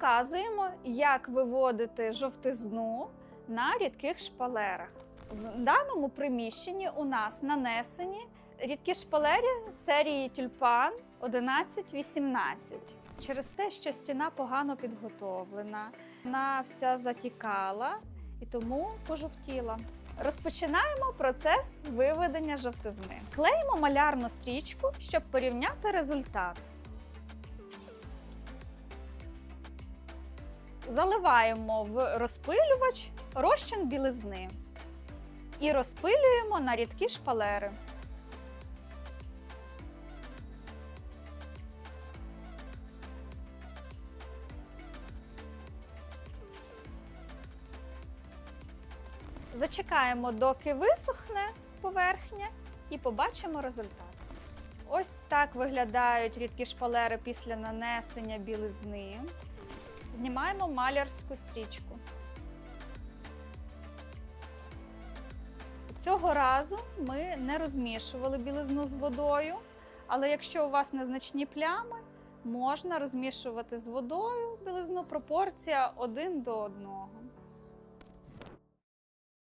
показуємо, як виводити жовтизну на рідких шпалерах. В даному приміщенні у нас нанесені рідкі шпалери серії тюльпан 11-18. Через те, що стіна погано підготовлена, вона вся затікала і тому пожовтіла. Розпочинаємо процес виведення жовтизни. Клеїмо малярну стрічку, щоб порівняти результат. Заливаємо в розпилювач розчин білизни і розпилюємо на рідкі шпалери. Зачекаємо, доки висохне поверхня, і побачимо результат. Ось так виглядають рідкі шпалери після нанесення білизни. Знімаємо малярську стрічку. Цього разу ми не розмішували білизну з водою, але якщо у вас незначні плями, можна розмішувати з водою білизну пропорція один до одного.